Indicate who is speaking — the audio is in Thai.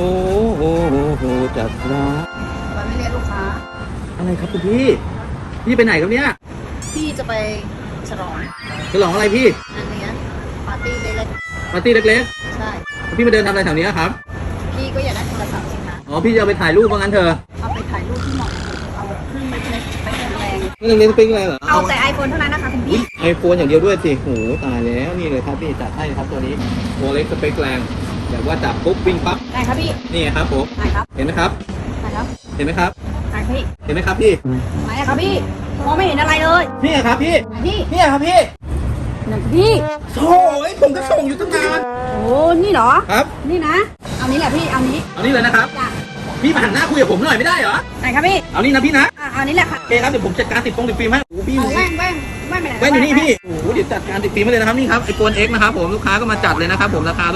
Speaker 1: โอ้โหโหจัดร้าน
Speaker 2: มันไม่เรียกลูกค้า
Speaker 1: อะไรครับคุณพี่ พี่ไปไหนครับเนี่ย
Speaker 2: พี่จะไปฉลอง
Speaker 1: ฉลองอะไรพี่
Speaker 2: งานเลี้ยงปาร์ตี้เล็ก
Speaker 1: ปาร์ตี้เล็ก
Speaker 2: ๆใช่
Speaker 1: ๆพี่มาเดินทำอะไรแถวนี้ครับ
Speaker 2: พี่ก็อยากได้โทรศัพท์สิคะ
Speaker 1: อ๋อพี่จะเอาไปถ่ายรูปว่างั้นเถอะ
Speaker 2: เอาไปถ่ายรูปที่เหมาะกับคุณเอาเครื่องเล็กๆไปแรง
Speaker 1: นี่เล่นเป็นอะไรเหรอ
Speaker 2: เอาแต่ไอโฟนเท่านั้นนะคะคุณพี่
Speaker 1: ไอโฟนอย่างเดียวด้วยสิโหตายแล้วนี่เลยครับพี่จัดให้ครับตัวนี้โมเล็กสเปคแรง แบบว่าจับปุ๊บวิ่งปั๊บ
Speaker 2: ได้ครับพี่
Speaker 1: นี่ครับผม
Speaker 2: ได้ครับ
Speaker 1: เห็นไหมครับ
Speaker 2: ได้ครับ
Speaker 1: เห็นไหมครับ
Speaker 2: ได้พี่
Speaker 1: เห็นไหมครับพี่
Speaker 2: ไหนอะครับพี่มองไม่เห็นอะไรเลย
Speaker 1: นี่ครับพี่
Speaker 2: ไหนพี่
Speaker 1: นี่ครับพี่
Speaker 2: ไหนพี่
Speaker 1: โอ้ยผมก็ส่งอยู่ตั้งนาน
Speaker 2: โอ้นี่เหรอ
Speaker 1: ครับ
Speaker 2: นี่นะ เอานี้แหละพี่เอานี้
Speaker 1: เอานี่เลยนะครับ
Speaker 2: จ้ะ
Speaker 1: พี่มาหันหน้าคุยกับผมหน่อยไม่ได้เหรอ
Speaker 2: ไหนครับพี่
Speaker 1: เอานี่นะพี่นะ
Speaker 2: อะเอานี้แหละค่ะ
Speaker 1: โอเคครับเดี๋ยวผมจัดการติดฟงติดฟิล์มให้โอ้โหพี่
Speaker 2: เอาแว่นแว่นแว่นไปไหน
Speaker 1: แว่นอยู่นี่พี่โอ้โหเดี๋ยวจัดการติดฟิล์มให้เลยนะครับนี่ครับไอโฟน X นะครับผมลูกค้าก็มาจัดเลยนะครับผมราคา